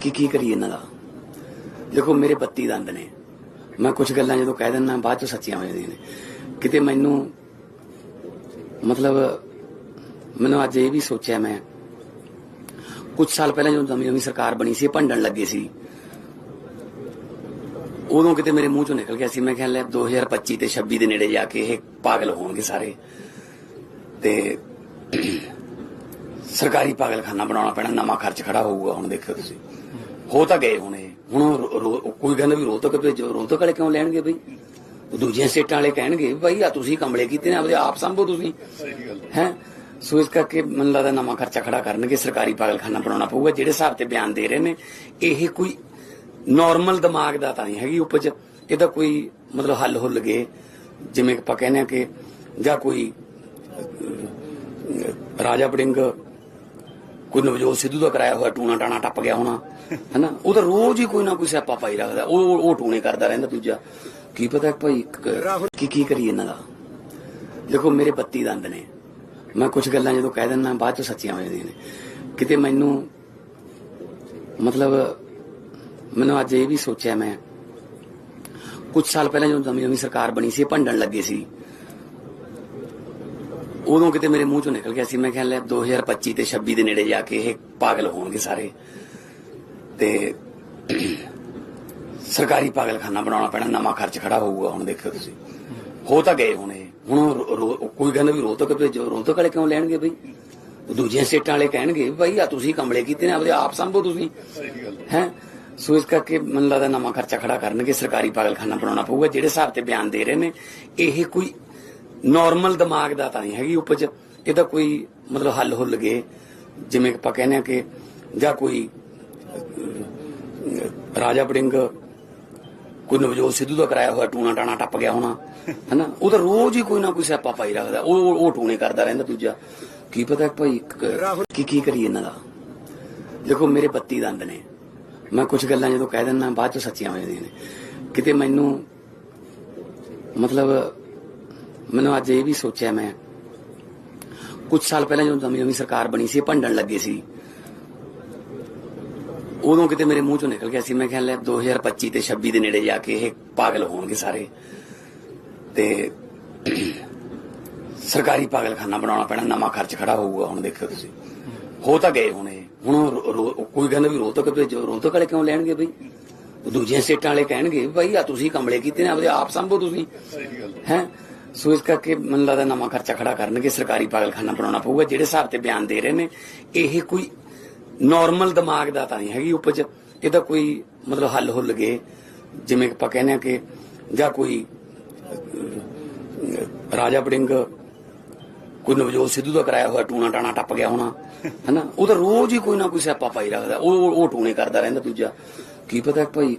ਕੀ ਕੀ ਕਰੀ ਇਹਨਾਂ ਦਾ? ਦੇਖੋ, ਮੇਰੇ 32 ਦੰਦ ਨੇ। ਮੈਂ ਕੁਝ ਗੱਲਾਂ ਜਦੋਂ ਕਹਿ ਦਿੰਦਾ, ਬਾਅਦ ਚ ਸੱਚੀਆਂ ਹੋ ਜਾਂਦੀਆਂ ਨੇ। ਕਿਤੇ ਮੈਨੂੰ ਮਤਲਬ ਮੈਨੂੰ ਅੱਜ ਇਹ ਵੀ ਸੋਚਿਆ ਮੈਂ ਕੁਝ ਸਾਲ ਪਹਿਲਾਂ ਜਦੋਂ ਨਵੀਂ ਨਵੀਂ ਸਰਕਾਰ ਬਣੀ ਸੀ ਭੰਡਣ ਲੱਗੇ ਸੀ। ਉਦੋਂ ਕਿਤੇ ਮੇਰੇ ਮੂੰਹ ਚੋਂ ਨਿਕਲ ਗਿਆ ਸੀ। ਮੈਂ ਕਿਹਾ, ਲੈ 2025 ਤੇ 26 ਦੇ ਨੇੜੇ ਜਾ ਕੇ ਇਹ ਪਾਗਲ ਹੋਣਗੇ ਸਾਰੇ। ਤੇ ਸਰਕਾਰੀ ਪਾਗਲਖਾਨਾ ਬਣਾਉਣਾ ਪੈਣਾ, ਨਵਾਂ ਖਰਚ ਖੜਾ ਹੋਊਗਾ, ਹੁਣ ਦੇਖਿਓ ਤੁਸੀਂ। ਹੋ ਤਾਂ ਗਏ ਹੁਣ। ਇਹ ਹੁਣ ਕੋਈ ਕਹਿੰਦਾ ਵੀ ਰੋਹਤਕ ਭੇਜੋ, ਰੋਹਤਕ ਵਾਲੇ ਕਿਉਂ ਲੈਣਗੇ ਬਈ? ਉਹ ਸਟੇਟਾਂ ਵਾਲੇ ਕਹਿਣਗੇ ਭਾਈ ਆ ਤੁਸੀਂ ਕੰਬਲੇ ਕੀਤੇ ਨੇ, ਆਪਦੇ ਆਪ ਸੰਭੋ ਤੁਸੀਂ। ਹੈ? ਸੋ ਇਸ ਕਰਕੇ ਮੈਨੂੰ ਲੱਗਦਾ ਨਵਾਂ ਖਰਚਾ ਖੜਾ ਕਰਨਗੇ, ਸਰਕਾਰੀ ਪਾਗਲਖਾਨਾ ਬਣਾਉਣਾ ਪਊਗਾ, ਜਿਹੜੇ ਹਿਸਾਬ ਤੇ ਬਿਆਨ ਦੇ ਰਹੇ ਨੇ, ਇਹ ਕੋਈ ਨਾਰਮਲ ਦਿਮਾਗ ਦਾ ਤਾਂ ਨਹੀਂ ਹੈਗੀ ਉਪਜ ਇਹਦਾ ਕੋਈ ਮਤਲਬ ਹੱਲ ਹੁੱਲ ਗਏ। ਜਿਵੇਂ ਆਪਾਂ ਕਹਿੰਦੇ ਆ ਕਿ ਜਾਂ ਕੋਈ ਰਾਜਾ ਬੜਿੰਗ ਕੋਈ ਨਵਜੋਤ ਸਿੱਧੂ ਦਾ ਕਰਾਇਆ ਹੋਇਆ ਟੂਣਾ ਟਾਣਾ ਟੱਪ ਗਿਆ ਹੋਣਾ ਹੈਨਾ? ਉਹ ਤਾਂ ਰੋਜ਼ ਹੀ ਕੋਈ ਨਾ ਕੋਈ ਸਿਆਪਾ ਪਾਈ ਰੱਖਦਾ। ਉਹ ਉਹ ਟੂਣੇ ਕਰਦਾ ਰਹਿੰਦਾ ਦੂਜਾ। ਕੀ ਪਤਾ ਭਾਈ ਕ- ਕੀ ਕੀ ਕਰੀ ਇਹਨਾਂ ਦਾ? ਦੇਖੋ ਮੇਰੇ 32 ਦੰਦ ਨੇ। ਮੈਂ ਕੁਝ ਗੱਲਾਂ ਜਦੋਂ ਕਹਿ ਦਿੰਦਾ ਬਾਅਦ ਚ ਸੱਚੀਆਂ ਹੋ ਜਾਂਦੀਆਂ ਨੇ। ਕਿਤੇ ਮੈਨੂੰ ਮਤਲਬ ਮੈਨੂੰ ਅੱਜ ਇਹ ਵੀ ਸੋਚਿਆ ਮੈਂ ਕੁਝ ਸਾਲ ਪਹਿਲਾਂ ਜਦੋਂ ਨਵੀਂ ਨਵੀਂ ਸਰਕਾਰ ਬਣੀ ਸੀ ਭੰਡਣ ਲੱਗੇ ਸੀ। ਉਦੋਂ ਕਿਤੇ ਮੇਰੇ ਮੂੰਹ ਚੋਂ ਨਿਕਲ ਗਿਆ ਸੀ। ਮੈਂ ਕਿਹਾ, ਲੈ 2025 ਤੇ 26 ਦੇ ਨੇੜੇ ਜਾ ਕੇ ਇਹ ਪਾਗਲ ਹੋਣਗੇ ਸਾਰੇ। ਤੇ ਸਰਕਾਰੀ ਪਾਗਲਖਾਨਾ ਬਣਾਉਣਾ ਪੈਣਾ, ਨਵਾਂ ਖਰਚ ਖੜਾ ਹੋਊਗਾ। ਹੁਣ ਦੇਖਿਓ ਤੁਸੀਂ। ਹੋ ਤਾਂ ਗਏ ਹੁਣ ਇਹ। ਹੁਣ ਕੋਈ ਕਹਿੰਦਾ ਵੀ ਰੋਹਤਕ ਭੇਜੋ ਰੋਹਤਕ ਵਾਲੇ ਕਿਉਂ ਲੈਣਗੇ ਬਈ? ਉਹ ਦੂਜੀਆਂ ਸਟੇਟਾਂ ਵਾਲੇ ਕਹਿਣਗੇ ਵੀ ਭਾਈ ਆ ਤੁਸੀਂ ਕਮਲੇ ਕੀਤੇ ਨੇ, ਆਪਦੇ ਆਪ ਸੰਭੋ ਤੁਸੀਂ। ਹੈ? ਸੋ ਇਸ ਕਰਕੇ ਮੈਨੂੰ ਲੱਗਦਾ ਨਵਾਂ ਖਰਚਾ ਖੜਾ ਕਰਨਗੇ। ਸਰਕਾਰੀ ਪਾਗਲਖਾਨਾ ਬਣਾਉਣਾ ਪਊਗਾ। ਜਿਹੜੇ ਹਿਸਾਬ ਤੇ ਬਿਆਨ ਦੇ ਰਹੇ ਨੇ, ਇਹ ਕੋਈ ਨਾਰਮਲ ਦਿਮਾਗ ਦਾ ਤਾਂ ਨਹੀਂ ਹੈਗੀ ਉਪਜ। ਇਹਦਾ ਕੋਈ ਮਤਲਬ ਹੱਲ ਹੁੱਲ ਗਏ। ਜਿਵੇਂ ਆਪਾਂ ਕਹਿੰਦੇ ਆ ਕਿ ਜਾਂ ਕੋਈ ਰਾਜਾ ਬੜਿੰਗ ਕੋਈ ਨਵਜੋਤ ਸਿੱਧੂ ਦਾ ਕਰਾਇਆ ਹੋਇਆ ਟੂਣਾ ਟਾਣਾ ਟੱਪ ਗਿਆ ਹੋਣਾ ਹੈਨਾ? ਉਹ ਤਾਂ ਰੋਜ਼ ਹੀ ਕੋਈ ਨਾ ਕੋਈ ਸਿਆਪਾ ਪਾਈ ਰੱਖਦਾ। ਉਹ ਉਹ- ਟੂਣੇ ਕਰਦਾ ਰਹਿੰਦਾ ਦੂਜਾ। ਕੀ ਪਤਾ ਭਾਈ ਕ- ਕੀ ਕੀ ਕਰੀ ਇਹਨਾਂ ਦਾ? ਦੇਖੋ ਮੇਰੇ 32 ਦੰਦ ਨੇ। ਮੈਂ ਕੁਝ ਗੱਲਾਂ ਜਦੋਂ ਕਹਿ ਦਿੰਦਾ ਬਾਅਦ ਚ ਸੱਚੀਆਂ ਹੋ ਜਾਂਦੀਆਂ ਨੇ। ਕਿਤੇ ਮੈਨੂੰ ਮਤਲਬ ਮੈਨੂੰ ਅੱਜ ਇਹ ਵੀ ਸੋਚਿਆ ਮੈਂ। ਕੁਝ ਸਾਲ ਪਹਿਲਾਂ ਜਦੋਂ ਨਵੀਂ ਨਵੀਂ ਸਰਕਾਰ ਬਣੀ ਸੀ ਭੰਡਣ ਲੱਗੇ ਸੀ। ਉਦੋਂ ਕਿਤੇ ਮੇਰੇ ਮੂੰਹ ਚੋਂ ਨਿਕਲ ਗਿਆ ਸੀ। ਮੈਂ ਕਿਹਾ, ਲੈ 2025 ਤੇ 26 ਦੇ ਨੇੜੇ ਜਾ ਕੇ ਇਹ ਪਾਗਲ ਹੋਣਗੇ ਸਾਰੇ। ਤੇ ਸਰਕਾਰੀ ਪਾਗਲਖਾਨਾ ਬਣਾਉਣਾ ਪੈਣਾ, ਨਵਾਂ ਖਰਚ ਖੜਾ ਹੋਊਗਾ ਹੁਣ ਦੇਖੋ ਤੁਸੀਂ। ਹੋ ਤਾਂ ਗਏ ਹੁਣ ਇਹ। ਹੁਣ ਕੋਈ ਕਹਿੰਦਾ ਵੀ ਰੋਹਤਕ ਭੇਜੋ, ਰੋਹਤਕ ਵਾਲੇ ਕਿਉਂ ਲੈਣਗੇ ਬਈ? ਦੂਜੇ ਸਟੇਟਾਂ ਵਾਲੇ ਕਹਿਣਗੇ ਵੀ ਭਾਈ ਆ ਤੁਸੀਂ ਕੰਬਲੇ ਕੀਤੇ ਨੇ, ਆਪਦੇ ਆਪ ਸੰਭੋ ਤੁਸੀਂ। ਹੈ? ਸੋ ਇਸ ਕਰਕੇ ਮੈਨੂੰ ਲੱਗਦਾ ਨਵਾਂ ਖਰਚਾ ਖੜਾ ਕਰਨਗੇ, ਸਰਕਾਰੀ ਪਾਗਲਖਾਨਾ ਬਣਾਉਣਾ ਪਊਗਾ, ਜਿਹੜੇ ਹਿਸਾਬ ਤੇ ਬਿਆਨ ਦੇ ਰਹੇ ਨੇ, ਇਹ ਕੋਈ ਨਾਰਮਲ ਦਿਮਾਗ ਦਾ ਤਾਂ ਨਹੀਂ ਹੈਗੀ ਉਪਜ। ਇਹਦਾ ਕੋਈ ਮਤਲਬ ਹੱਲ ਹੁੱਲ ਗਏ। ਜਿਵੇਂ ਆਪਾਂ ਕਹਿੰਦੇ ਆ ਕਿ ਜਾਂ ਕੋਈ ਰਾਜਾ ਬੜਿੰਗ ਕੋਈ ਨਵਜੋਤ ਸਿੱਧੂ ਦਾ ਕਰਾਇਆ ਹੋਇਆ ਟੂਣਾ ਟਾਣਾ ਟੱਪ ਗਿਆ ਹੋਣਾ, ਹੈਨਾ? ਉਹ ਤਾਂ ਰੋਜ਼ ਹੀ ਕੋਈ ਨਾ ਕੋਈ ਸਿਆਪਾ ਪਾਈ ਰੱਖਦਾ। ਉਹ, ਉਹ- ਟੂਣੇ ਕਰਦਾ ਰਹਿੰਦਾ ਦੂਜਾ। ਕੀ ਪਤਾ ਭਾਈ